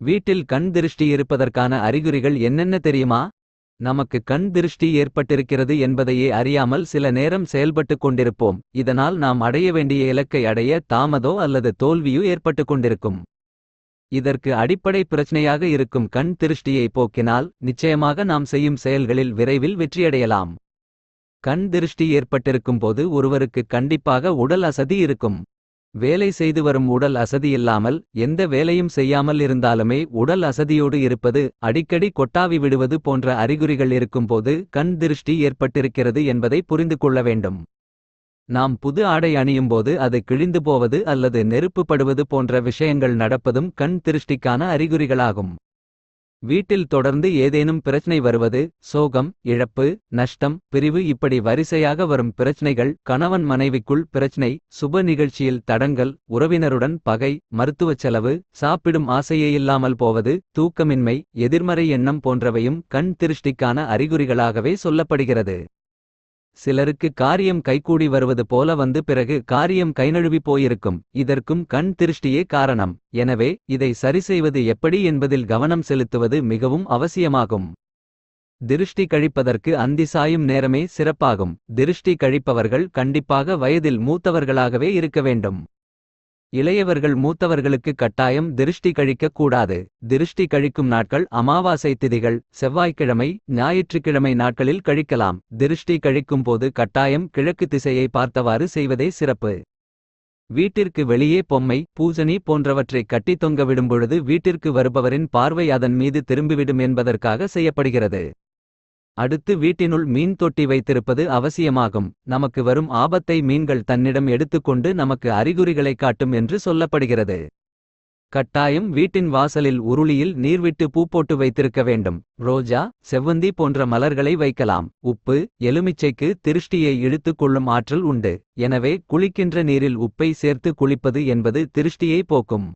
வீட்டில் கண் திருஷ்டி இருப்பதற்கான அறிகுறிகள் என்னென்ன தெரியுமா? நமக்கு கண் திருஷ்டி ஏற்பட்டிருக்கிறது என்பதையே அறியாமல் சில நேரம் செயல்பட்டுக் கொண்டிருப்போம். இதனால் நாம் அடைய வேண்டிய இலக்கை அடைய தாமதோ அல்லது தோல்வியோ ஏற்பட்டுக் கொண்டிருக்கும். இதற்கு அடிப்படை பிரச்சனையாக இருக்கும் கண் திருஷ்டியை போக்கினால் நிச்சயமாக நாம் செய்யும் செயல்களில் விரைவில் வெற்றியடையலாம். கண் திருஷ்டி ஏற்பட்டிருக்கும் போது ஒருவருக்கு கண்டிப்பாக உடல் அசதி இருக்கும். வேலை செய்து வரும் உடல் அசதியில்லாமல் எந்த வேலையும் செய்யாமல் இருந்தாலுமே உடல் அசதியோடு இருப்பது அடிக்கடி கொட்டாவி விடுவது போன்ற அறிகுறிகள் இருக்கும்போது கண் திருஷ்டி ஏற்பட்டிருக்கிறது என்பதை புரிந்து கொள்ள வேண்டும். நாம் புது ஆடை அணியும்போது அது கிழிந்து போவது அல்லது நெருப்புப்படுவது போன்ற விஷயங்கள் நடப்பதும் கண் திருஷ்டிக்கான அறிகுறிகளாகும். வீட்டில் தொடர்ந்து ஏதேனும் பிரச்சனை வருவது சோகம் இழப்பு நஷ்டம் பிரிவு இப்படி வரிசையாக வரும் பிரச்சனைகள் கணவன் மனைவிக்குள் பிரச்சனை சுப நிகழ்ச்சியில் தடங்கல் உறவினருடன் பகை மருத்துவச் செலவு சாப்பிடும் ஆசையே இல்லாமல் போவது தூக்கமின்மை எதிர்மறை எண்ணம் போன்றவையும் கண் திருஷ்டிக்கான அறிகுறிகளாகவே சொல்லப்படுகிறது. சிலருக்கு காரியம் கைகூடி வருவது போல வந்து பிறகு காரியம் கைநழுவி போயிருக்கும். இதற்கும் கண் திருஷ்டியே காரணம். எனவே இதை சரிசெய்வது எப்படி என்பதில் கவனம் செலுத்துவது மிகவும் அவசியமாகும். திருஷ்டி கழிப்பதற்கு அந்தி சாயும் நேரமே சிறப்பாகும். திருஷ்டி கழிப்பவர்கள் கண்டிப்பாக வயதில் மூத்தவர்களாகவே இருக்க வேண்டும். இளையவர்கள் மூத்தவர்களுக்கு கட்டாயம் திருஷ்டி கழிக்கக் கூடாது. திருஷ்டி கழிக்கும் நாட்கள் அமாவாசை திதிகள் செவ்வாய்க்கிழமை ஞாயிற்றுக்கிழமை நாட்களில் கழிக்கலாம். திருஷ்டி கழிக்கும் போது கட்டாயம் கிழக்கு திசையை பார்த்தவாறு செய்வதே சிறப்பு. வீட்டிற்கு வெளியே பொம்மை பூசணி போன்றவற்றை கட்டி தொங்க விடும்பொழுது வீட்டிற்கு வருபவரின் பார்வை அதன் மீது திரும்பிவிடும் என்பதற்காக செய்யப்படுகிறது. அடுத்து வீட்டினுள் மீன் தொட்டி வைத்திருப்பது அவசியமாகும். நமக்கு வரும் ஆபத்தை மீன்கள் தன்னிடம் எடுத்துக்கொண்டு நமக்கு அறிகுறிகளை காட்டும் என்று சொல்லப்படுகிறது. கட்டாயம் வீட்டின் வாசலில் உருளியில் நீர்விட்டு பூ போட்டு வைத்திருக்க வேண்டும். ரோஜா செவ்வந்தி போன்ற மலர்களை வைக்கலாம். உப்பு எலுமிச்சைக்கு திருஷ்டியை இழுத்துக் கொள்ளும் ஆற்றல் உண்டு. எனவே குளிக்கின்ற நீரில் உப்பை சேர்த்து குளிப்பது என்பது திருஷ்டியை போக்கும்.